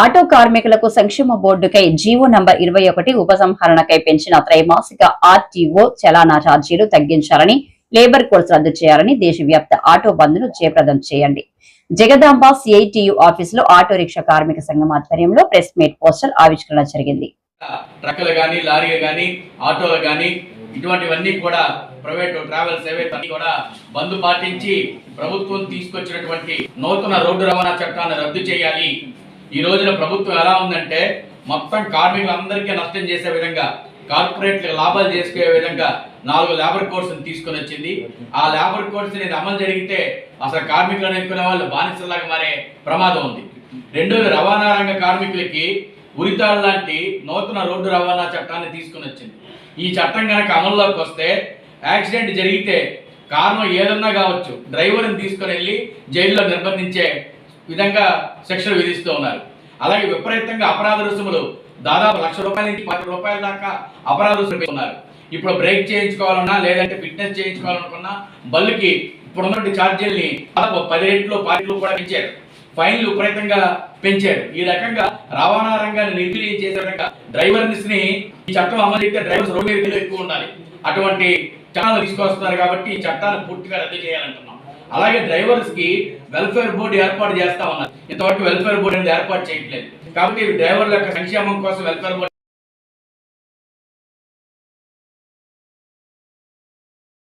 Auto కార్మికులకు సంక్షేమ బోర్డుకై GO number ఇరవై ఒకటి ఉపసంహరణకై పెంచిన త్రైమాసిక ఆర్టీఓ చలానా ఛార్జీలు తగ్గించాలని లేబర్ కోడ్స్ రద్దు చేయాలని దేశవ్యాప్త ఆటో బంద్ను జయప్రదం చేయండి. జగదాంబ సిఐటియు ఆఫీస్లో ఆటో రిక్షా కార్మిక సంఘం ఆధ్వర్యంలో ప్రెస్ మీట్ పోస్టర్ ఆవిష్కరణ జరిగింది. ట్రక్కులు కానీ లారీలు కానీ ఆటోలు కానీ ఇటువంటివన్నీ కూడా ప్రైవేట్ ట్రావెల్స్ ఏవైతే కూడా బంద్ పాటించి ప్రభుత్వం తీసుకొచ్చినటువంటి నూతన రోడ్డు రవాణా చట్టాన్ని రద్దు చేయాలి. ఈ రోజున ప్రభుత్వం ఎలా ఉందంటే మొత్తం కార్మికులందరికీ నష్టం చేసే విధంగా కార్పొరేట్లకు లాభాలు చేసుకునే విధంగా నాలుగు లేబర్ కోడ్స్ తీసుకొని వచ్చింది. ఆ లేబర్ కోడ్స్ అనేది అమలు జరిగితే అసలు కార్మికులను ఎన్నుకునే వాళ్ళు బానిసలాగా మారే ప్రమాదం ఉంది. రెండోది రవాణా రంగ కార్మికులకి ఉరితాడు లాంటి నూతన రోడ్డు రవాణా చట్టాన్ని తీసుకుని వచ్చింది. ఈ చట్టం కనుక అమల్లోకి వస్తే యాక్సిడెంట్ జరిగితే కారణం ఏదన్నా కావచ్చు డ్రైవర్ని తీసుకొని వెళ్ళి జైల్లో నిర్బంధించే విధంగా శిక్షలు విధిస్తూ ఉన్నారు. అలాగే విపరీతంగా అపరాధ రుసుములు దాదాపు లక్ష రూపాయల నుంచి పది రూపాయల దాకా అపరాధ రుసుములు ఉన్నారు ఇప్పుడు బ్రేక్ చేయించుకోవాలన్నా లేదంటే ఫిట్నెస్ చేయించుకోవాలనుకున్నా బళ్ళుకి ఇప్పుడు ఉన్నటువంటి ఛార్జీల్ని దాదాపు పది రేట్లు పది కూడా పెంచారు. ఫైన్లు విపరీతంగా పెంచారు. ఈ రకంగా రవాణా రంగాన్ని నిర్వీర్యం చేసే విధంగా డ్రైవర్స్ని ఈ చట్టం అమలు చేస్తే డ్రైవర్స్ రోడ్డు ఎక్కువ ఉండాలి. అటువంటి చట్టాలు తీసుకొస్తున్నారు కాబట్టి ఈ చట్టాన్ని పూర్తిగా రద్దు చేయాలంటున్నాం. అలాగే డ్రైవర్స్కి వెల్ఫేర్ బోర్డు ఏర్పాటు చేస్తా ఉన్నారు. ఇంతవరకు వెల్ఫేర్ బోర్డు అనేది ఏర్పాటు చేయట్లేదు. కాబట్టి డ్రైవర్ల యొక్క సంక్షేమం కోసం వెల్ఫేర్ బోర్డు